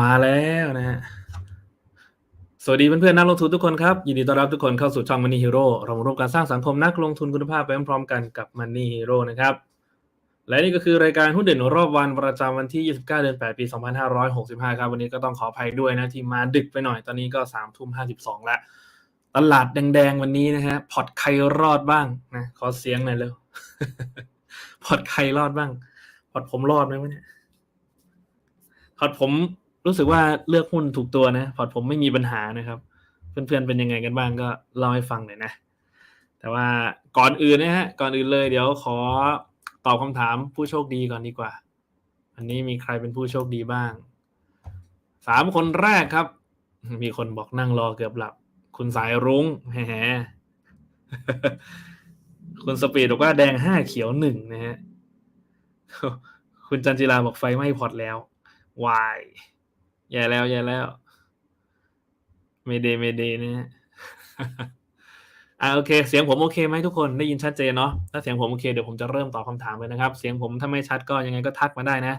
มาแล้วนะฮะ สวัสดีเพื่อนๆนักลงทุนทุกคนครับ ยินดีต้อนรับทุกคนเข้าสู่ช่อง Money Hero เรามาร่วมกันสร้างสังคมนักลงทุนคุณภาพไปพร้อมๆกันกับ Money Hero นะครับ และนี่ก็คือรายการหุ้นเด่นรอบวันประจำวันที่ 29 เดือน 8 ปี 2565 ครับ วันนี้ก็ต้องขออภัยด้วยนะที่มาดึกไปหน่อย ตอนนี้ก็3ทุ่ม52แล้ว ตลาดแดงๆวันนี้นะฮะ พอร์ตใครรอดบ้างนะ ขอเสียงหน่อยเร็ว พอร์ตใครรอดบ้าง พอร์ตผมรอดไหมวะเนี่ย พอร์ตผม รู้สึกว่าเลือกหุ้นถูกตัวนะพอร์ตผมไม่มีปัญหานะครับ เพื่อนๆเป็นยังไงกันบ้างก็เล่าให้ฟังหน่อยนะ แต่ว่าก่อนอื่นนะฮะก่อนอื่นเลยเดี๋ยวขอตอบคำถามผู้โชคดีก่อนดีกว่า อันนี้มีใครเป็นผู้โชคดีบ้างสามคนแรกครับ มีคนบอกนั่งรอเกือบหลับ คุณสายรุ้งแหมคุณสปีดบอกว่าแดงห้าเขียวหนึ่งนะฮะคุณจันจิราบอกไฟไหม้พอร์ตแล้ววาย แย่แล้วแย่แล้วเมเดเมเดนะฮะอ่าโอเค เสียงผมโอเคไหมทุกคนได้ยินชัดเจนเนาะถ้าเสียงผมโอเคเดี๋ยวผมจะเริ่มตอบคำถามเลยนะครับ เสียงผมถ้าไม่ชัดก็ยังไงก็ทักมาได้นะ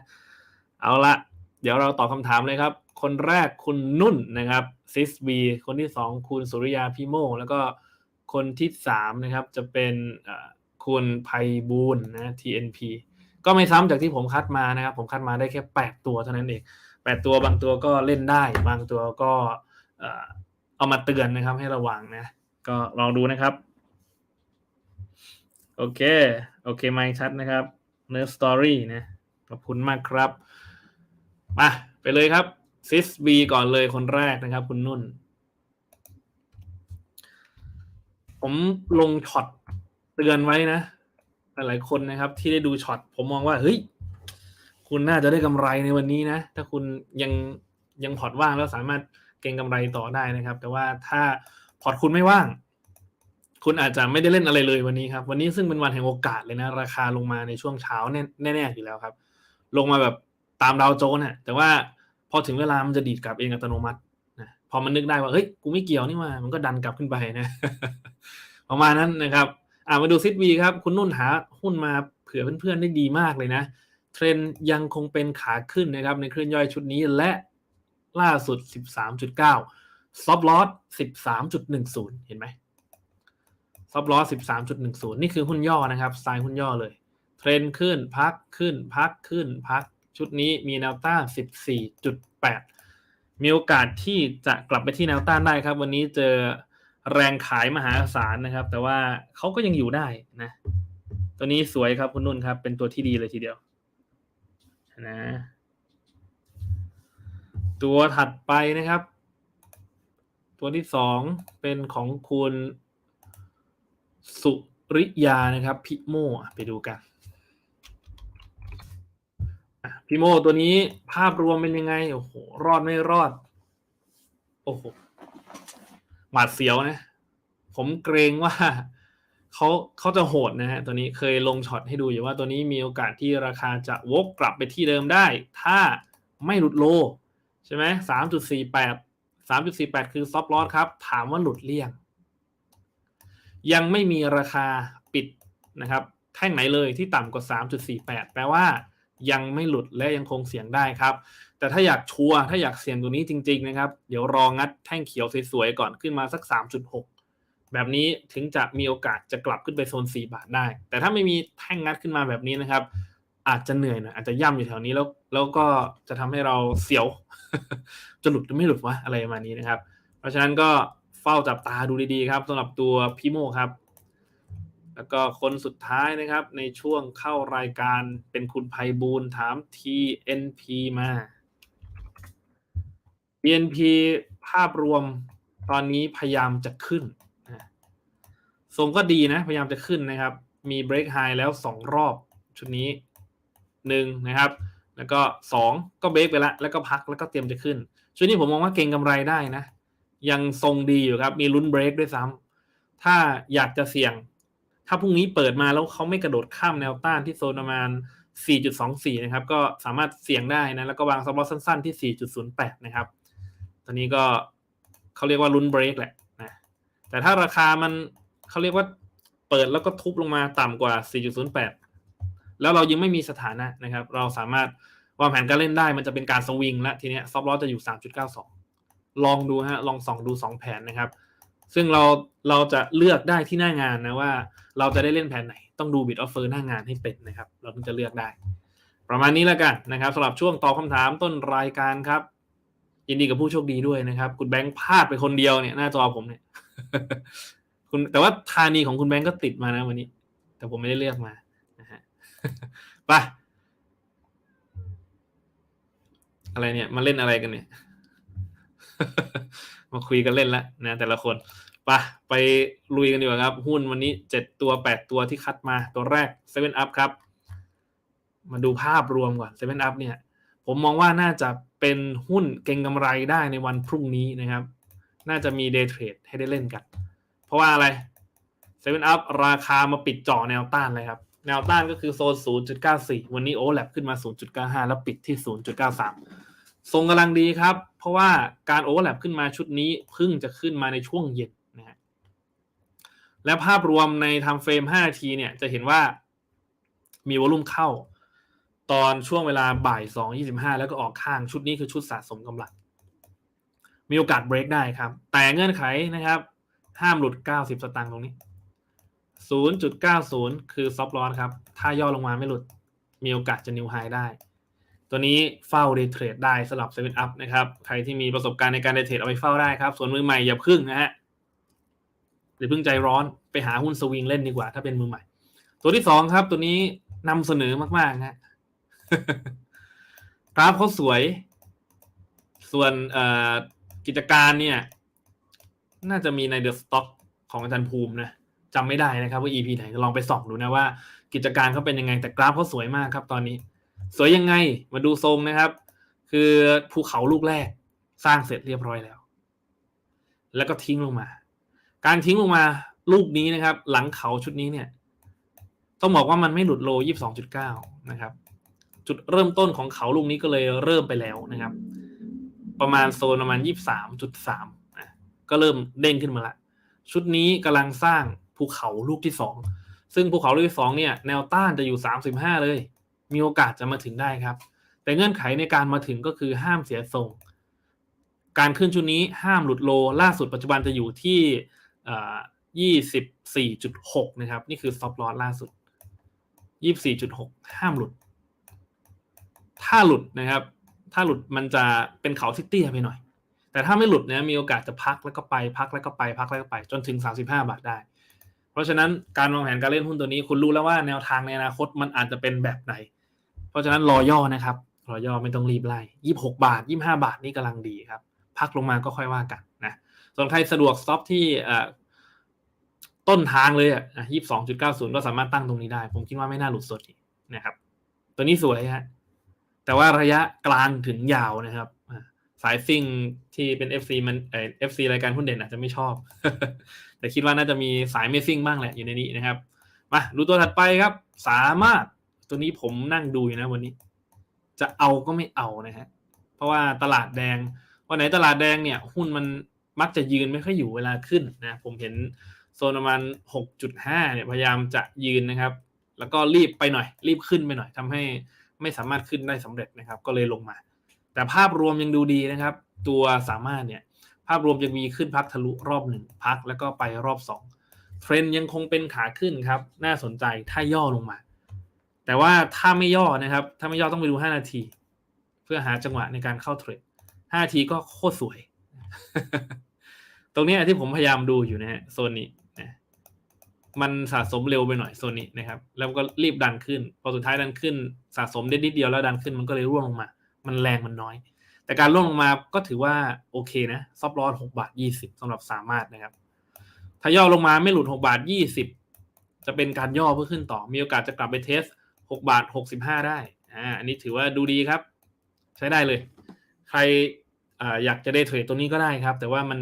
เอาละเดี๋ยวเราตอบคำถามเลยครับ คนแรกคุณนุ่นนะครับซิสบีคนที่สองคุณสุริยาพิโมกแล้วก็คนที่สามนะครับจะเป็นคุณไพบูลนะ TNP ก็ไม่ซ้ำจากที่ผมคัดมานะครับ ผมคัดมาได้แค่แปดตัวเท่านั้นเองแปดตัวบางตัวก็เล่นได้ บางตัวก็เอามาเตือนนะครับ ให้ระวังนะ ก็ลองดูนะครับ โอเค โอเคไม่ชัดนะครับเนื้อสตอรี่นะขอบคุณมากครับ มาไปเลยครับซิสบีก่อนเลยคนแรกนะครับ คุณนุ่น ผมลงช็อตเตือนไว้นะ หลายๆคนนะครับ ที่ได้ดูช็อตผมมองว่า เฮ้ย คุณน่าจะได้กำไรในวันนี้นะ ถ้าคุณยังยังพอร์ตว่างแล้วสามารถเก็งกำไรต่อได้นะครับ แต่ว่าถ้าพอร์ตคุณไม่ว่าง คุณอาจจะไม่ได้เล่นอะไรเลยวันนี้ครับ วันนี้ซึ่งเป็นวันแห่งโอกาสเลยนะ ราคาลงมาในช่วงเช้าแน่แน่ๆอยู่แล้วครับ ลงมาแบบตามดาวโจนส์อะแต่ว่าพอถึงเวลามันจะดีดกลับเองอัตโนมัตินะพอมันนึกได้ว่าเฮ้ยกูไม่เกี่ยวนี่มามันก็ดันกลับขึ้นไปนะ ประมาณนั้นนะครับอ่ามาดูซิดวีครับ คุณนุ่นหาหุ้นมาเผื่อเพื่อนๆได้ดีมากเลยนะ เทรนยังคงเป็นขาขึ้นนะครับในเคลื่อนย่อยชุดนี้และล่าสุด 13.9 ซอฟลอส13.10 เห็นไหมซอฟลอส13.10 นี่คือหุ้นย่อนะครับสไตล์หุ้นย่อเลย เทรนขึ้นพักขึ้นพักขึ้นพักชุดนี้มีแนวต้าน 14.8 มีโอกาสที่จะกลับไปที่แนวต้านได้ครับ วันนี้เจอแรงขายมหาศาลนะครับ แต่ว่าเขาก็ยังอยู่ได้นะ ตัวนี้สวยครับคุณนุ่นครับ เป็นตัวที่ดีเลยทีเดียว นะ ตัวถัดไปนะครับ ตัวที่สองเป็นของคุณสุริยานะครับ พิโม่ไปดูกันพิโมตัวนี้ภาพรวมเป็นยังไง โอ้โห รอดไม่รอด โอ้โหหวาดเสียวนะ ผมเกรงว่า เขาเขาจะโหดนะฮะตัวนี้เคยลงช็อตให้ดูอยู่ว่าตัวนี้มีโอกาสที่ราคาจะวกกลับไปที่เดิมได้ ถ้าไม่หลุดโล ใช่ไหมสามจุดสี่แปดสามจุดสี่แปดคือซอฟต์ลอสครับ ถามว่าหลุดเลี่ยง ยังไม่มีราคาปิดนะครับ แท่งไหนเลยที่ต่ำกว่า 3.48 แปลว่ายังไม่หลุดและยังคงเสี่ยงได้ครับ แต่ถ้าอยากชัวร์ถ้าอยากเสี่ยงตัวนี้จริง ๆ นะครับ เดี๋ยวรองัดแท่งเขียวสวยๆก่อนขึ้นมาสัก 3.6 แบบนี้ถึงจะมีโอกาสจะกลับขึ้นไปโซน 4 บาทได้ แต่ถ้าไม่มีแท่งงัดขึ้นมาแบบนี้นะครับ อาจจะเหนื่อยหน่อยอาจจะย่ำอยู่แถวนี้แล้ว แล้วก็จะทำให้เราเสียว จะหลุดหรือไม่หลุดวะอะไรประมาณนี้นะครับ เพราะฉะนั้นก็เฝ้าจับตาดูดีๆครับสำหรับตัวพิโมครับ แล้วก็คนสุดท้ายนะครับ ในช่วงเข้ารายการเป็นคุณภัยบูลถาม TNP มา TNP ภาพรวมตอนนี้พยายามจะขึ้น ทรงก็ดีนะ พยายามจะขึ้นนะครับ มี break high แล้วสองรอบชุดนี้หนึ่งนะครับ แล้วก็สองก็เบรกไปล้วแล้วก็พักแล้วก็เตรียมจะขึ้น ชุดนี้ผมมองว่าเก่งกำไรได้นะ ยังทรงดีอยู่ครับ มีลุ้นเบรกด้วยซ้ำถ้าอยากจะเสี่ยง ถ้าพรุ่งนี้เปิดมาแล้วเขาไม่กระโดดข้ามแนวต้านที่โซนประมาณ 4.24 นะครับ ก็สามารถเสี่ยงได้นะ แล้วก็วางซับลอสสั้น ๆที่ 4.08 นะครับ ตอนนี้ก็เขาเรียกว่าลุ้นเบรกแหละนะ แต่ถ้าราคามัน เขาเรียกว่าเปิดแล้วก็ทุบลงมาต่ำกว่า 4.08 แล้วเรายังไม่มีสถานะนะครับ เราสามารถวางแผนการเล่นได้มันจะเป็นการสวิงและทีเนี้ยซอฟต์ลอสจะอยู่ 3.92 ลองดูฮะลองส่องดู 2 แผนนะครับ ซึ่งเราเราจะเลือกได้ที่หน้างานนะว่า เราจะได้เล่นแผนไหน ต้องดูบิดออฟเฟอร์หน้างานให้เป็นนะครับ เราถึงจะเลือกได้ ประมาณนี้แล้วกันนะครับสำหรับช่วงตอบคำถามต้นรายการครับยินดีกับผู้โชคดีด้วยนะครับ คุณแบงค์พลาดไปคนเดียวเนี่ยหน้าจอผมเนี่ย คุณแต่ว่าธานีของคุณแบงค์ก็ติดมานะวันนี้ แต่ผมไม่ได้เลือกมานะฮะไปอะไรเนี่ย มาเล่นอะไรกันเนี่ย มาคุยกันเล่นล้วนะแต่ละคนไปไปลุยกันดีกว่าครับ หุ้นวันนี้เจ็ดตัวแปดตัวที่คัดมาตัวแรกเซเว่นอัพครับ มาดูภาพรวมก่อนเซเว่นอัพเนี่ย ผมมองว่าน่าจะเป็นหุ้นเก่งกำไรได้ในวันพรุ่งนี้นะครับ น่าจะมีเดย์เทรดให้ได้เล่นกัน เพราะว่าอะไรเซเว่นอัพราคามาปิดจ่อแนวต้านเลยครับ แนวต้านก็คือโซน 0.94 วันนี้โอแลบขึ้นมา 0.95 แล้วปิดที่ 0.93 ทรงกำลังดีครับ เพราะว่าการโอเวอร์แลปขึ้นมาชุดนี้เพิ่งจะขึ้นมาในช่วงเย็นนะฮะและภาพรวมในทำเฟรม 5 นาทีเนี่ยจะเห็นว่ามีวอลุ่มเข้า ตอนช่วงเวลาบ่าย 2.25 แล้วก็ออกข้างชุดนี้คือชุดสะสมกำลังมีโอกาสเบรกได้ครับ แต่เงื่อนไขนะครับ ห้ามหลุด 90 สตางค์ตรงนี้ 0.90 คือซอฟต์ลอนครับ ถ้าย่อลงมาไม่หลุด มีโอกาสจะนิวไฮได้ ตัวนี้เฝ้าเดย์เทรดได้สำหรับ7 Up นะครับ ใครที่มีประสบการณ์ในการเดย์เทรดเอาไปเฝ้าได้ครับ ส่วนมือใหม่อย่าพึ่งนะฮะหรือเพิ่งใจร้อนไปหาหุ้นสวิงเล่นดีกว่า ถ้าเป็นมือใหม่ ตัวที่สองครับ ตัวนี้นำเสนอมากๆนะกราฟเขาสวย ส่วนกิจการเนี่ย น่าจะมีในเดอะสต็อกของอาจารย์ภูมินะจำไม่ได้นะครับว่า EP ไหนลองไปส่องดูนะว่า กิจการเขาเป็นยังไงแต่กราฟเขาสวยมากครับ ตอนนี้ สวยยังไงมาดูทรงนะครับ คือภูเขาลูกแรก สร้างเสร็จเรียบร้อยแล้ว แล้วก็ทิ้งลงมา การทิ้งลงมาลูกนี้นะครับ หลังเขาชุดนี้เนี่ย ต้องบอกว่ามันไม่หลุดโลยี่สิบสองจุดเก้านะครับ จุดเริ่มต้นของเขาลูกนี้ก็เลยเริ่มไปแล้วนะครับ ประมาณโซนประมาณยี่สามจุดสาม ก็เริ่มเด้งขึ้นมาละ ชุดนี้กำลังสร้างภูเขาลูกที่สองซึ่งภูเขาลูกที่สองเนี่ยแนวต้านจะอยู่สามสิบห้าเลย มีโอกาสจะมาถึงได้ครับ แต่เงื่อนไขในการมาถึงก็คือห้ามเสียทรง การขึ้นชุดนี้ห้ามหลุดโลล่าสุดปัจจุบันจะอยู่ที่ยี่สิบสี่จุดหกนะครับ นี่คือซอฟต์ลอสล่าสุดยี่สี่จุดหกห้ามหลุด ถ้าหลุดนะครับ ถ้าหลุดมันจะเป็นเขาที่เตี้ยไปหน่อย แต่ถ้าไม่หลุดเนี่ยมีโอกาสจะพักแล้วก็ไปพักแล้วก็ไปพักแล้วก็ไปจนถึงสามสิบห้าบาทได้ เพราะฉะนั้นการวางแผนการเล่นหุ้นตัวนี้คุณรู้แล้วว่าแนวทางในอนาคตมันอาจจะเป็นแบบไหน เพราะฉะนั้นรอย่อนะครับรอย่อไม่ต้องรีบไล่ยี่หกบาทยี่ห้าบาทนี่กำลังดีครับ พักลงมาก็ค่อยว่ากันนะส่วนใครสะดวกสต็อปที่ต้นทางเลยอะยี่สองจุดเก้าศูนย์ก็สามารถตั้งตรงนี้ได้ ผมคิดว่าไม่น่าหลุดสดนะครับ ตัวนี้สวยฮะแต่ว่าระยะกลางถึงยาวนะครับ สายซิ่งที่เป็น FC มันเอ่อ FC รายการหุ้นเด่นอาจจะไม่ชอบ แต่คิดว่าน่าจะมีสายไม่ซิ่งบ้างแหละอยู่ในนี้นะครับ มาดูตัวถัดไปครับ สามารถตัวนี้ผมนั่งดูอยู่นะวันนี้ จะเอาก็ไม่เอานะฮะเพราะว่าตลาดแดง วันไหนตลาดแดงเนี่ย หุ้นมันมักจะยืนไม่ค่อยอยู่เวลาขึ้นนะผมเห็นโซนประมาณ 6.5 เนี่ยพยายามจะยืนนะครับ แล้วก็รีบไปหน่อย รีบขึ้นไปหน่อยทำให้ไม่สามารถขึ้นได้สำเร็จนะครับ ก็เลยลงมา แต่ภาพรวมยังดูดีนะครับ ตัวสามารถเนี่ยภาพรวมยังมีขึ้นพักทะลุรอบหนึ่งพักแล้วก็ไปรอบสองเทรนยังคงเป็นขาขึ้นครับ น่าสนใจถ้าย่อลงมา แต่ว่าถ้าไม่ย่อนะครับ ถ้าไม่ย่อต้องไปดู 5 นาที เพื่อหาจังหวะในการเข้าเทรด5นาทีก็โคตรสวย ตรงนี้ที่ผมพยายามดูอยู่นะฮะโซนนี้นะมันสะสมเร็วไปหน่อยโซนนี้นะครับ แล้วก็รีบดันขึ้น พอสุดท้ายดันขึ้น สะสมได้นิดเดียวแล้วดันขึ้นมันก็เลยร่วงลงมา มันแรงมันน้อย แต่การร่วงลงมาก็ถือว่าโอเคนะซอฟต์ลอสหกบาทยี่สิบสำหรับสามารถนะครับ ถ้าย่อลงมาไม่หลุดหกบาทยี่สิบจะเป็นการย่อเพื่อขึ้นต่อ มีโอกาสจะกลับไปเทสหกบาทหกสิบห้าได้อ่าอันนี้ถือว่าดูดีครับ ใช้ได้เลย ใครออยากจะได้เทรดตัวนี้ก็ได้ครับ แต่ว่ามัน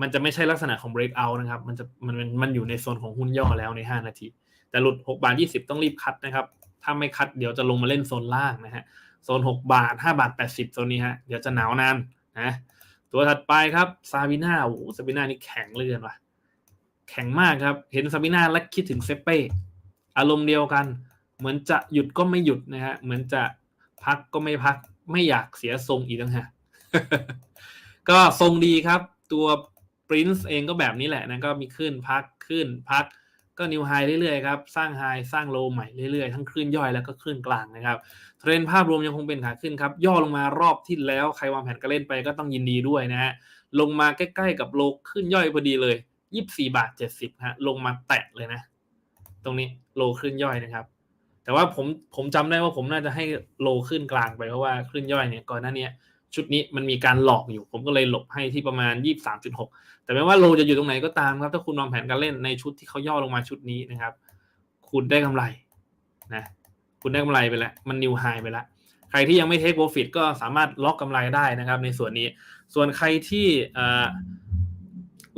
มันจะไม่ใช่ลักษณะของ breakout นะครับ มันจะมันมันมันอยู่ในโซนของหุ้นย่อแล้วในห้านาที แต่หลุดหกบาทยี่สิบต้องรีบคัดนะครับ ถ้าไม่คัดเดี๋ยวจะลงมาเล่นโซนล่างนะฮะ โซนหกบาทห้าบาทแปดสิบโซนนี้ฮะเดี๋ยวจะหนาวนานนะตัวถัดไปครับซาบิน่าโอ้ซาบิน่านี่แข็งเลือเกินว่ะแข็งมากครับ เห็นซาบิน่าแล้วคิดถึงเซเป้อารมณ์เดียวกัน เหมือนจะหยุดก็ไม่หยุดนะฮะเหมือนจะพักก็ไม่พัก ไม่อยากเสียทรงอีกต่างหากก็ทรงดีครับ ตัว Prince เองก็แบบนี้แหละนะก็มีขึ้นพักขึ้นพัก ก็นิวไฮเรื่อยๆครับ สร้างไฮสร้างโลใหม่เรื่อยๆ ทั้งคลื่นย่อยแล้วก็คลื่นกลางนะครับ เทรนด์ภาพรวมยังคงเป็นขาขึ้นครับ ย่อลงมารอบที่แล้วใครวางแผนการเล่นไปก็ต้องยินดีด้วยนะฮะ ลงมาใกล้ๆกับโลขึ้นย่อยพอดีเลยยี่สี่บาทเจ็ดสิบฮะลงมาแตะเลยนะ ตรงนี้โลขึ้นย่อยนะครับ แต่ว่าผมผมจำได้ว่าผมน่าจะให้โลขึ้นกลางไปเพราะว่าขึ้นย่อยเนี่ยก่อนหน้านี้ ชุดนี้มันมีการหลอกอยู่ ผมก็เลยหลบให้ที่ประมาณยี่สามจุดหกแต่ไม่ว่าโลจะอยู่ตรงไหนก็ตามครับ ถ้าคุณวางแผนการเล่นในชุดที่เขาย่อลงมาชุดนี้นะครับ คุณได้กำไรนะคุณได้กำไรไปแล้วมันนิวไฮไปแล้วใครที่ยังไม่เทคโปรฟิตก็สามารถล็อกกำไรได้นะครับ ในส่วนนี้ส่วนใครที่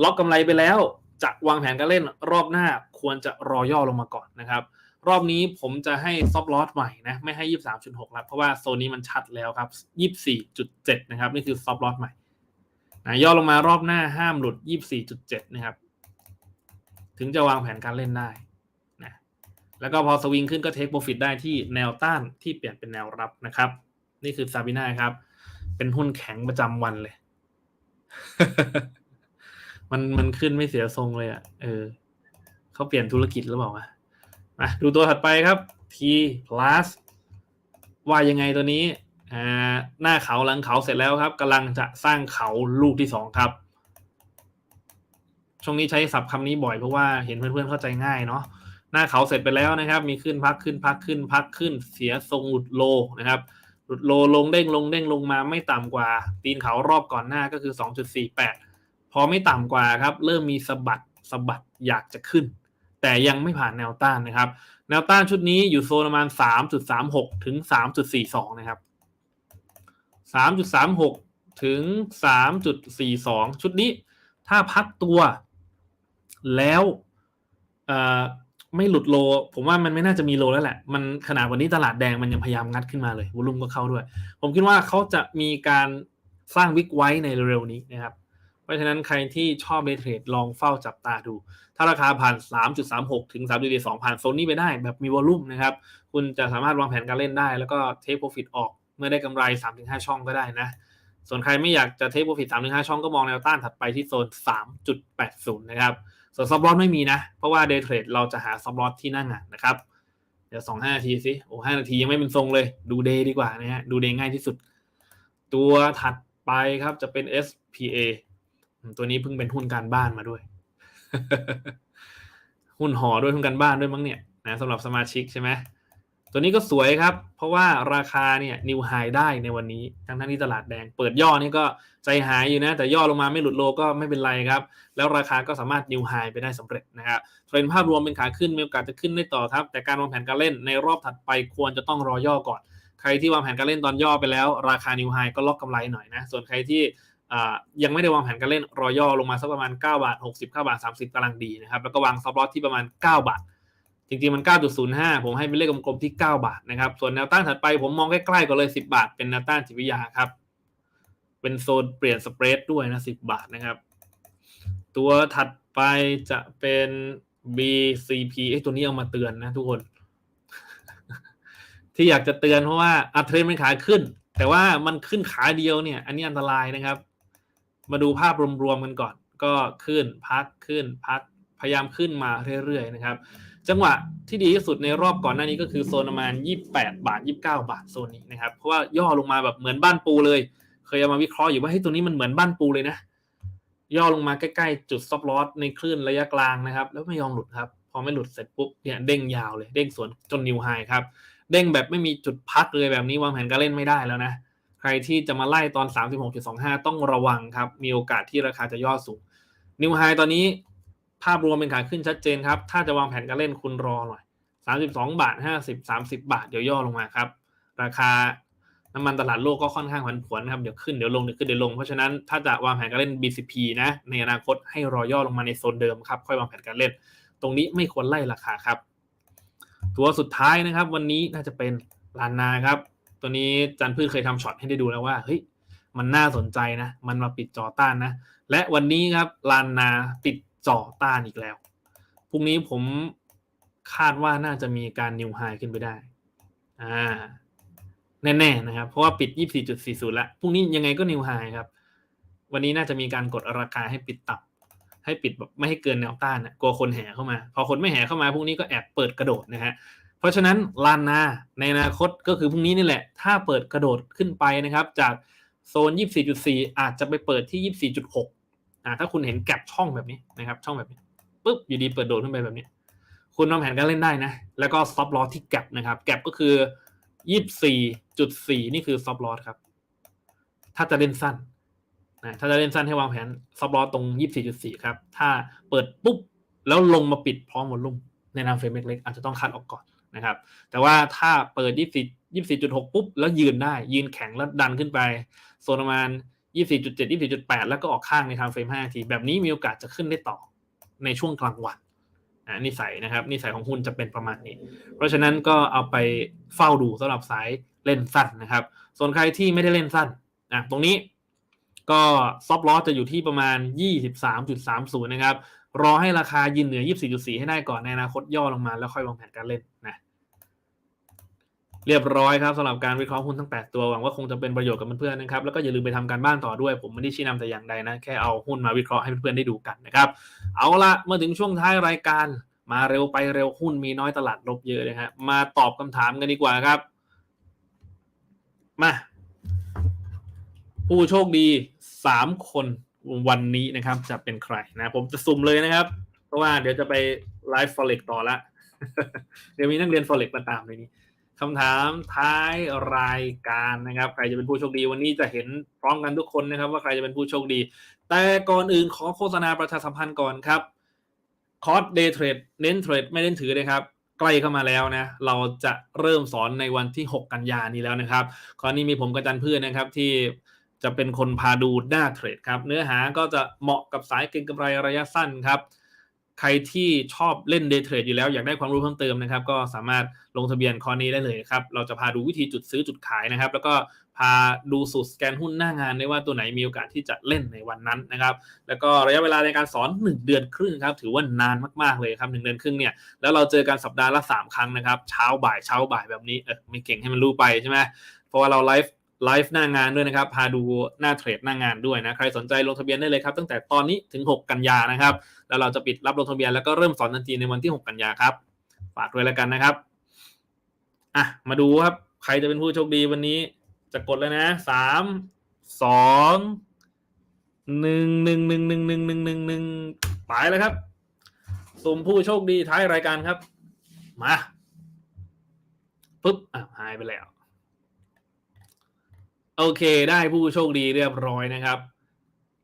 ล็อกกำไรไปแล้วจะวางแผนการเล่นรอบหน้าควรจะรอย่อลงมาก่อนนะครับ รอบนี้ผมจะให้ซอฟลอสใหม่นะ ไม่ให้ 23.6 แล้วเพราะว่าโซนนี้มันชัดแล้วครับ 24.7 นะครับ นี่คือซอฟลอสใหม่นะย่อลงมารอบหน้าห้ามหลุด 24.7 นะครับ ถึงจะวางแผนการเล่นได้นะแล้วก็พอสวิงขึ้นก็เทคโปรฟิตได้ที่แนวต้านที่เปลี่ยนเป็นแนวรับนะครับ นี่คือซาบิน่าครับ เป็นหุ้นแข็งประจำวันเลย มันมันขึ้นไม่เสียทรงเลยอะ่ะเออเขาเปลี่ยนธุรกิจหรือเปล่าะ มาดูตัวถัดไปครับ T plus ว่ายังไงตัวนี้อ่าหน้าเขาหลังเขาเสร็จแล้วครับกำลังจะสร้างเขาลูกที่สองครับ ช่วงนี้ใช้ศัพท์คำนี้บ่อยเพราะว่าเห็นเพื่อนๆเข้าใจง่ายเนาะหน้าเขาเสร็จไปแล้วนะครับ มีขึ้นพักขึ้นพักขึ้นพักขึ้น เสียทรงหลุดโลนะครับ หลุดโลลงเด้งลงเด้งลงมาไม่ต่ำกว่า ตีนเขารอบก่อนหน้าก็คือ 2.48 พอไม่ต่ำกว่าครับ เริ่มมีสะบัดสะบัดอยากจะขึ้น แต่ยังไม่ผ่านแนวต้านนะครับ แนวต้านชุดนี้อยู่โซนประมาณ 3.36 ถึง 3.42 นะครับ 3.36 ถึง 3.42 ชุดนี้ ถ้าพักตัว แล้วไม่หลุดโล ผมว่ามันไม่น่าจะมีโลแล้วแหละ มันขนาดวันนี้ตลาดแดงมันยังพยายามงัดขึ้นมาเลยวอลุ่มก็เข้าด้วย ผมคิดว่าเขาจะมีการสร้างวิกไว้ในเร็วนี้นะครับ เพราะฉะนั้นใครที่ชอบเดทเทรดลองเฝ้าจับตาดู ถ้าราคาผ่าน 3.36 ถึง 3.42 ผ่านโซนนี้ไปได้แบบมีวอลุ่มนะครับ คุณจะสามารถวางแผนการเล่นได้ แล้วก็เทคโปรฟิตออกเมื่อได้กำไร 3-5 ช่องก็ได้นะ ส่วนใครไม่อยากจะเทคโปรฟิต 3-5 ช่องก็มองแนวต้านถัดไปที่โซน 3.80 นะครับ ส่วนซับลอตไม่มีนะ เพราะว่าเดย์เทรดเราจะหาซับลอตที่หนั่งอะนะครับ เดี๋ยวสองห้านาทีสิ โอ้ห้านาทียังไม่เป็นทรงเลย ดูเดย์ดีกว่านะฮะ ดูเดย์ง่ายที่สุด ตัวถัดไปครับจะเป็น SPA ตัวนี้เพิ่งเป็นหุ้นการบ้านมาด้วย หุ้นหอด้วยหุ้นการบ้านด้วยมั้งเนี่ยนะสำหรับสมาชิกใช่ไหมตัวนี้ก็สวยครับ เพราะว่าราคาเนี่ยนิวไฮได้ในวันนี้ทั้งทั้งที่ตลาดแดง เปิดย่อนี่ก็ใจหายอยู่นะ แต่ย่อลงมาไม่หลุดโลก็ไม่เป็นไรครับ แล้วราคาก็สามารถนิวไฮไปได้สำเร็จนะครับเทรนภาพรวมเป็นขาขึ้นมีโอกาสจะขึ้นได้ต่อครับ แต่การวางแผนการเล่นในรอบถัดไปควรจะต้องรอย่อก่อน ใครที่วางแผนการเล่นตอนย่อไปแล้ว ราคานิวไฮก็ล็อกกำไรหน่อยนะส่วนใครที่ ยังไม่ได้วางแผนการเล่นรอย่อลงมาสักประมาณ 9 บาท60 9บาท 30กำลังดีนะครับ แล้วก็วางซับลอตที่ประมาณ 9 บาท จริงๆมัน 9.05 ผมให้เป็นเลขกลมๆที่ 9 บาทนะครับ ส่วนแนวต้านถัดไปผมมองใกล้ๆกันเลย 10 บาท เป็นแนวต้านจิตวิทยาครับ เป็นโซนเปลี่ยนสเปรดด้วยนะ 10 บาทนะครับ ตัวถัดไปจะเป็น BCP ไอ้ตัวนี้เอามาเตือนนะทุกคน ที่อยากจะเตือนเพราะว่าอัเทรนเป็นขาขึ้น แต่ว่ามันขึ้นขาเดียวเนี่ย อันนี้อันตรายนะครับ มาดูภาพรวมๆกันก่อน ก็ขึ้นพักขึ้นพักพยายามขึ้นมาเรื่อยๆนะครับ จังหวะที่ดีที่สุดในรอบก่อนหน้านี้ก็คือโซนประมาณ 28 บาท 29 บาทโซนนี้นะครับเพราะว่าย่อลงมาแบบเหมือนบ้านปูเลย เคยเอามาวิเคราะห์อยู่ว่าให้ตัวนี้มันเหมือนบ้านปูเลยนะ ย่อลงมาใกล้ๆจุดซับลอสในคลื่นระยะกลางนะครับ แล้วไม่ยอมหลุดครับ พอไม่หลุดเสร็จปุ๊บเนี่ยเด้งยาวเลยเด้งสวนจนนิวไฮครับเด้งแบบไม่มีจุดพักเลยแบบนี้วางแผนการเล่นไม่ได้แล้วนะ ใครที่จะมาไล่ตอน 36.25 ต้องระวังครับ มีโอกาสที่ราคาจะย่อสูง นิวไฮตอนนี้ภาพรวมเป็นขาขึ้นชัดเจนครับ ถ้าจะวางแผนการเล่นคุณรอหน่อย 32 บาท 50 30 บาท เดี๋ยวย่อลงมาครับ ราคาน้ำมันตลาดโลกก็ค่อนข้างผันผวนครับ เดี๋ยวขึ้น เดี๋ยวลง เดี๋ยวขึ้น เดี๋ยวลง เพราะฉะนั้นถ้าจะวางแผนการเล่น BCP นะ ในอนาคตให้รอย่อลงมาในโซนเดิมครับ ค่อยวางแผนการเล่น ตรงนี้ไม่ควรไล่ราคาครับ ตัวสุดท้ายนะครับ วันนี้น่าจะเป็นลานนาครับ ตัวนี้จันพืชเคยทำช็อตให้ได้ดูแล้วว่าเฮ้ยมันน่าสนใจนะ มันมาปิดจอต้านนะ และวันนี้ครับลานนาปิดจอต้านอีกแล้วพรุ่งนี้ผมคาดว่าน่าจะมีการนิวไฮขึ้นไปได้อ่าแน่ๆนะครับ เพราะว่าปิด 24.40 แล้วพรุ่งนี้ยังไงก็นิวไฮครับ วันนี้น่าจะมีการกดราคาให้ปิดต่ำให้ปิดแบบไม่ให้เกินแนวต้านนะกลัวคนแห่เข้ามา พอคนไม่แห่เข้ามาพรุ่งนี้ก็แอบเปิดกระโดดนะฮะ ราะฉะนั้นลานนาในอนาคตก็คือพรุ่งนี้นี่แหละ ถ้าเปิดกระโดดขึ้นไปนะครับ จากโซน 24.4 อาจจะไปเปิดที่ 24.6อ่าถ้าคุณเห็นแกลบช่องแบบนี้นะครับ ช่องแบบนี้ปุ๊บอยู่ดีเปิดโดดขึ้นไปแบบนี้ คุณวางแผนการเล่นได้นะ แล้วก็ซับลอสที่แกลบนะครับแกลบก็คือ 24.4 นี่คือซับลอสครับ ถ้าจะเล่นสั้นนะถ้าจะเล่นสั้นให้วางแผนซับลอสตรง 24.4 ครับ ถ้าเปิดปุ๊บแล้วลงมาปิดพร้อมวอลลุ่มในนามเฟรมเล็กๆอาจจะต้องคัดออกก่อน นะครับ แต่ว่าถ้าเปิด 24 24.6 ปุ๊บ แล้วยืนได้ ยืนแข็งแล้วดันขึ้นไป โซนประมาณ 24.7 24.8 แล้วก็ออกข้างในทางเฟรม5นาที แบบนี้มีโอกาสจะขึ้นได้ต่อในช่วงกลางวันอ่านิสัยนะครับ นิสัยของหุ้นจะเป็นประมาณนี้ เพราะฉะนั้นก็เอาไปเฝ้าดูสำหรับสายเล่นสั้นนะครับ ส่วนใครที่ไม่ได้เล่นสั้นอะตรงนี้ก็ซอฟลอสจะอยู่ที่ประมาณ 23.30 นะครับ รอให้ราคายืนเหนือ 24.4 ให้ได้ก่อนในอนาคตย่อลงมาแล้วค่อยวางแผนการเล่นนะ เรียบร้อยครับสำหรับการวิเคราะห์หุ้นทั้ง 8 ตัวหวังว่าคงจะเป็นประโยชน์กับเพื่อนๆนะครับแล้วก็อย่าลืมไปทำการบ้านต่อด้วย ผมไม่ได้ชี้นำแต่อย่างใดนะ แค่เอาหุ้นมาวิเคราะห์ให้เพื่อนๆได้ดูกันนะครับเอาละเมื่อถึงช่วงท้ายรายการมาเร็วไปเร็วหุ้นมีน้อยตลาดลบเยอะเลยฮะมาตอบคำถามกันดีกว่าครับ มา ผู้โชคดีสามคนวันนี้นะครับ จะเป็นใครนะผมจะสุ่มเลยนะครับ เพราะว่าเดี๋ยวจะไปไลฟ์ฟอเร็กต่อละเดี๋ยวมีนักเรียนฟอเร็กมาตามในนี้ คำถามท้ายรายการนะครับ ใครจะเป็นผู้โชคดีวันนี้จะเห็นพร้อมกันทุกคนนะครับ ว่าใครจะเป็นผู้โชคดี แต่ก่อนอื่นขอโฆษณาประชาสัมพันธ์ก่อนครับคอร์สเดย์เทรดเน้นเทรดไม่เน้นถือเลยครับใกล้เข้ามาแล้วนะเราจะเริ่มสอนในวันที่ 6 กันยานี้แล้วนะครับคราวนี้มีผมกระจันเพื่อนนะครับที่จะเป็นคนพาดูหน้าเทรดครับ เนื้อหาก็จะเหมาะกับสายเก็งกำไรระยะสั้นครับ ใครที่ชอบเล่นเดย์เทรดอยู่แล้วอยากได้ความรู้เพิ่มเติมนะครับ ก็สามารถลงทะเบียนคอร์นี้ได้เลยครับ เราจะพาดูวิธีจุดซื้อจุดขายนะครับ แล้วก็พาดูสูตรสแกนหุ้นหน้างานได้ว่าตัวไหนมีโอกาสที่จะเล่นในวันนั้นนะครับ แล้วก็ระยะเวลาในการสอน 1 เดือนครึ่งครับ ถือว่านานมากๆเลยครับหเดือนครึ่งเนี่ยแล้วเราเจอกันสัปดาห์ละ 3 ครั้งนะครับ เช้าบ่ายเช้าบ่ายแบบนี้เออไม่เก่งให้มันรู้ไปใช่ไหมเพราะว่าเราไลฟ์ ไลฟ์หน้างานด้วยนะครับ พาดูหน้าเทรดหน้างานด้วยนะ ใครสนใจลงทะเบียนได้เลยครับ ตั้งแต่ตอนนี้ถึง 6 กันยานะครับ แล้วเราจะปิดรับลงทะเบียนแล้วก็เริ่มสอนทันทีในวันที่ 6 กันยาครับ ฝากด้วยแล้วกันนะครับ อะ มาดูครับ ใครจะเป็นผู้โชคดีวันนี้ จะกดแล้วนะสามสองหนึ่งหนึ่งหนึ่งหนึ่งหนึ่งหนึ่งหนึ่งหนึ่งไปแล้วครับ สุ่มผู้โชคดีท้ายรายการครับ มาปุ๊บ อะ หายไปแล้ว โอเค ได้ผู้โชคดีเรียบร้อยนะครับ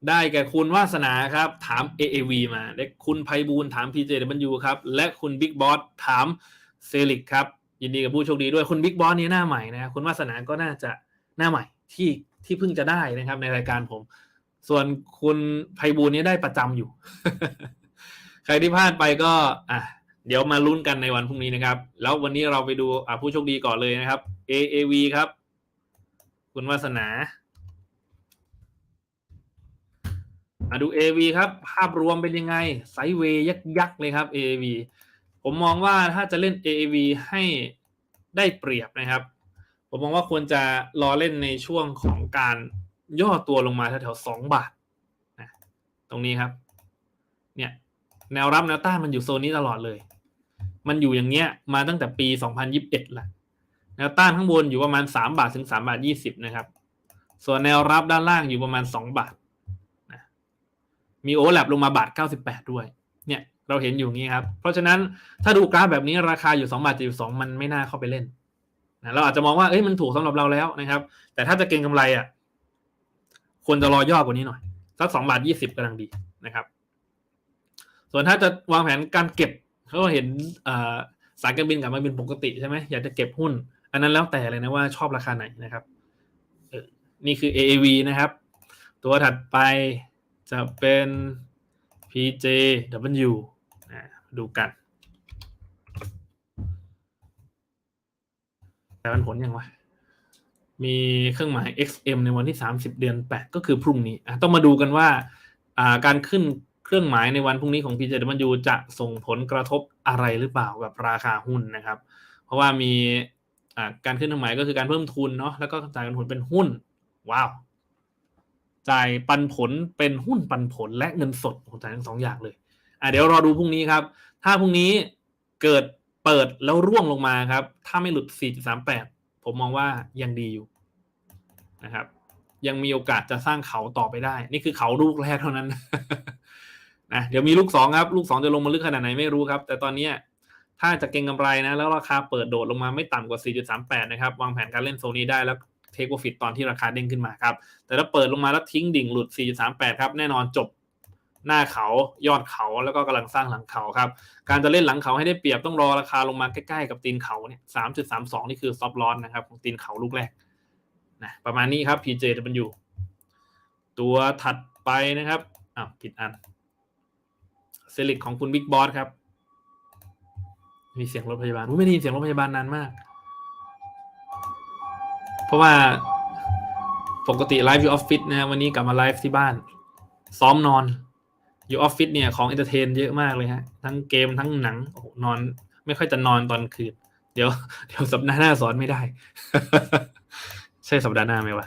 ได้แก่คุณวาสนาครับ ถาม AAV มาและคุณไพบูลถาม PJW ครับ และคุณบิ๊กบอสถามเซลิกครับ ยินดีกับผู้โชคดีด้วยคุณบิ๊กบอสนี่หน้าใหม่นะคุณวาสนาก็น่าจะหน้าใหม่ที่ที่เพิ่งจะได้นะครับ ในรายการผม ส่วนคุณไพบูลย์นี่ได้ประจำอยู่ ใครที่พลาดไปก็อะเดี๋ยวมาลุ้นกันในวันพรุ่งนี้นะครับ แล้ววันนี้เราไปดูผู้โชคดีก่อนเลยนะครับ AAV ครับ คุณวาสนามาดู AV ครับ ภาพรวมเป็นยังไง ไซเวย์ยักยักษ์เลยครับ AV ผมมองว่าถ้าจะเล่น AV ให้ได้เปรียบนะครับ ผมมองว่าควรจะรอเล่นในช่วงของการย่อตัวลงมาแถวๆสองบาทนะตรงนี้ครับ เนี่ยแนวรับแนวต้านมันอยู่โซนนี้ตลอดเลย มันอยู่อย่างเงี้ยมาตั้งแต่ปี 2021ละ แนวต้านข้างบนอยู่ประมาณ3บาทถึง3บาท20นะครับ ส่วนแนวรับด้านล่างอยู่ประมาณ2บาทมีโอเวอร์แลปลงมาบาท98ด้วย เนี่ยเราเห็นอยู่งี้ครับ เพราะฉะนั้นถ้าดูกราฟแบบนี้ราคาอยู่2บาท72มันไม่น่าเข้าไปเล่นนะเราอาจจะมองว่าเอ้ยมันถูกสำหรับเราแล้วนะครับ แต่ถ้าจะเก็งกำไรอะควรจะรอย่อกว่านี้หน่อยสัก2บาท20กำลังดีนะครับ ส่วนถ้าจะวางแผนการเก็บเขาเห็นสายการบินกลับมาเป็นปกติใช่ไหมอยากจะเก็บหุ้น อันนั้นแล้วแต่เลยนะว่าชอบราคาไหนนะครับนี่คือ AAV นะครับ ตัวถัดไปจะเป็น PJW นะดูกันแต่มันผลยังวะมีเครื่องหมาย XM ในวันที่ 30 เดือน 8 ก็คือพรุ่งนี้ ต้องมาดูกันว่าการขึ้นเครื่องหมายในวันพรุ่งนี้ของ PJW จะส่งผลกระทบอะไรหรือเปล่ากับราคาหุ้นนะครับ เพราะว่ามี การขึ้นทางหมก็คือการเพิ่มทุนเนาะแล้วก็จ่ายปันผลเป็นหุ้น ว้าว จ่ายปันผลเป็นหุ้นปันผลและเงินสดโอ้โหจ่ายทั้งสองอย่างเลยอ่าเดี๋ยวรอดูพรุ่งนี้ครับ ถ้าพรุ่งนี้เกิดเปิดแล้วร่วงลงมาครับ ถ้าไม่หลุด 4.38 ผมมองว่ายังดีอยู่นะครับ ยังมีโอกาสจะสร้างเขาต่อไปได้ นี่คือเขาลูกแรกเท่านั้นนะเดี๋ยวมีลูกสองครับ ลูกสองจะลงมาลึกขนาดไหนไม่รู้ครับ แต่ตอนนี้ ถ้าจะเก็งกำไรนะ แล้วราคาเปิดโดดลงมาไม่ต่ำกว่า 4.38 นะครับ วางแผนการเล่นโซนนี้ได้แล้วเทคโปรฟิตตอนที่ราคาเด้งขึ้นมาครับ แต่ถ้าเปิดลงมาแล้วทิ้งดิ่งหลุด 4.38 ครับ แน่นอนจบหน้าเขายอดเขาแล้วก็กำลังสร้างหลังเขาครับ การจะเล่นหลังเขาให้ได้เปรียบต้องรอราคาลงมาใกล้ๆกับตีนเขาเนี่ย3.32นี่คือซอฟต์ลอนนะครับของตีนเขาลูกแรกนะประมาณนี้ครับ PJW ตัวถัดไปนะครับอ้าวผิดอันเซลิกของคุณบิ๊กบอสครับ มีเสียงรถพยาบาลอุ๊ยไม่ได้ยินเสียงรถพยาบาลนานมาก เพราะว่าปกติไลฟ์อยู่ออฟฟิศนะวันนี้กลับมาไลฟ์ที่บ้าน ซ้อมนอน อยู่ออฟฟิศเนี่ยของเอนเตอร์เทนเยอะมากเลยฮะ ทั้งเกมทั้งหนังโอ้นอน ไม่ค่อยจะนอนตอนคืน เดี๋ยวเดี๋ยวสัปดาห์หน้าสอนไม่ได้ ใช่สัปดาห์หน้าไหมวะ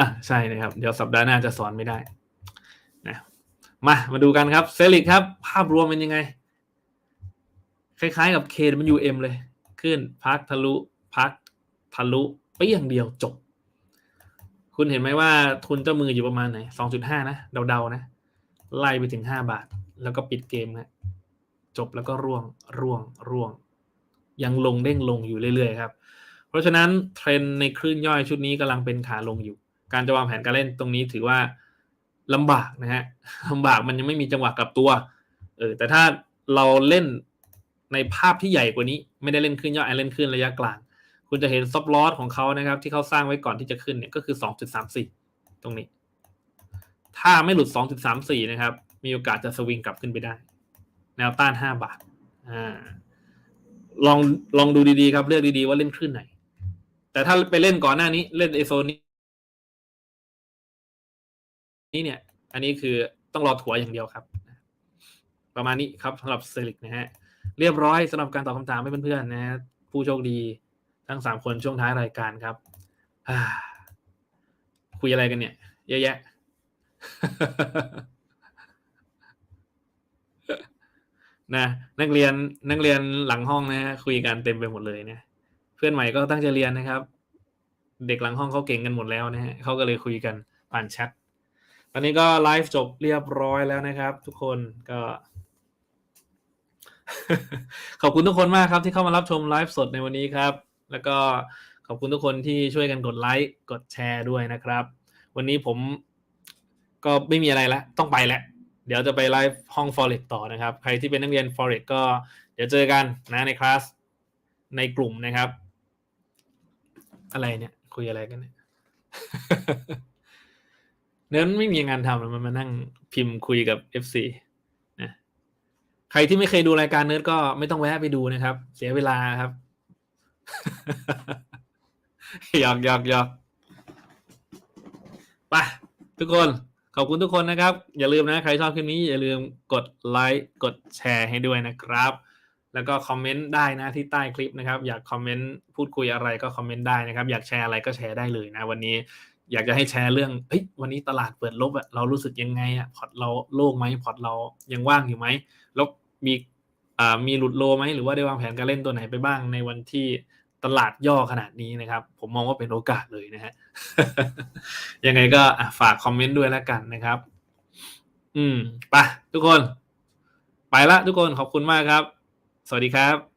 อะใช่นะครับ เดี๋ยวสัปดาห์หน้าจะสอนไม่ได้นะมามาดูกันครับเซลิกครับ ภาพรวมเป็นยังไง คล้ายๆกับ KWM เลย ขึ้นพักทะลุพักทะลุเปี้ยงเดียวจบ คุณเห็นไหมว่าทุนเจ้ามืออยู่ประมาณไหน2.5นะเดาๆนะ ไล่ไปถึง5บาท แล้วก็ปิดเกมฮะจบแล้วก็ร่วงร่วงร่วง ยังลงเด้งลงอยู่เรื่อยๆครับ เพราะฉะนั้นเทรนด์ในคลื่นย่อยชุดนี้กำลังเป็นขาลงอยู่ การจะวางแผนการเล่นตรงนี้ถือว่าลำบากนะฮะลำบากมันยังไม่มีจังหวะกลับตัว เออแต่ถ้าเราเล่น ในภาพที่ใหญ่กว่านี้ ไม่ได้เล่นขึ้นย่อยเล่นขึ้นระยะกลาง คุณจะเห็นซับลอสของเขานะครับ ที่เขาสร้างไว้ก่อนที่จะขึ้นเนี่ยก็คือ 2.34 ตรงนี้ ถ้าไม่หลุด 2.34 นะครับ มีโอกาสจะสวิงกลับขึ้นไปได้ แนวต้าน 5 บาทอ่าลองลองดูดีๆครับเลือกดีๆว่าเล่นคลื่นไหน แต่ถ้าไปเล่นก่อนหน้านี้เล่นไอโซนนี้นี่เนี่ย อันนี้คือต้องรอถัวอย่างเดียวครับ ประมาณนี้ครับสำหรับเซลิกนะฮะ เรียบร้อยสำหรับการตอบคำถามให้เพื่อนๆนะฮะผู้โชคดีทั้งสามคนช่วงท้ายรายการครับคุยอะไรกันเนี่ย เยอะแยะ นะนักเรียนนักเรียนหลังห้องนะฮะคุยกันเต็มไปหมดเลยเนะเพื่อนใหม่ก็ตั้งใจเรียนนะครับ เด็กหลังห้องเขาเก่งกันหมดแล้วนะฮะเขาก็เลยคุยกันผ่านแชทตอนนี้ก็ไลฟ์จบเรียบร้อยแล้วนะครับ ทุกคนก็ ขอบคุณทุกคนมากครับที่เข้ามารับชมไลฟ์สดในวันนี้ครับ แล้วก็ขอบคุณทุกคนที่ช่วยกันกดไลค์กดแชร์ด้วยนะครับ วันนี้ผมก็ไม่มีอะไรละต้องไปแล้วเดี๋ยวจะไปไลฟ์ห้อง Forex ต่อนะครับ ใครที่เป็นนักเรียน Forex ก็เดี๋ยวเจอกันนะในคลาสในกลุ่มนะครับ อะไรเนี่ย คุยอะไรกันเนี่ยเนื้อไม่มีงานทำแล้วมันมานั่งพิมพ์คุยกับ FC ใครที่ไม่เคยดูรายการเนิร์ดก็ไม่ต้องแวะไปดูนะครับ เสียเวลาครับหยอกหยอกหยอกไปทุกคนขอบคุณทุกคนนะครับ อย่าลืมนะ ใครชอบคลิปนี้อย่าลืมกดไลค์กดแชร์ให้ด้วยนะครับ แล้วก็คอมเมนต์ได้นะที่ใต้คลิปนะครับ อยากคอมเมนต์พูดคุยอะไรก็คอมเมนต์ได้นะครับ อยากแชร์อะไรก็แชร์ได้เลยนะ วันนี้ อยากจะให้แชร์เรื่องเฮ้ยวันนี้ตลาดเปิดลบอะเรารู้สึกยังไงอะพอร์ตเราโล่งไหมพอร์ตเรายังว่างอยู่ไหมแล้วมีอ่ามีหลุดโลไหมหรือว่าได้วางแผนการเล่นตัวไหนไปบ้างในวันที่ตลาดย่อขนาดนี้นะครับ ผมมองว่าเป็นโอกาสเลยนะฮะยังไงก็ฝากคอมเมนต์ด้วยแล้วกันนะครับ อืมไปทุกคน ไปละทุกคนขอบคุณมากครับ สวัสดีครับ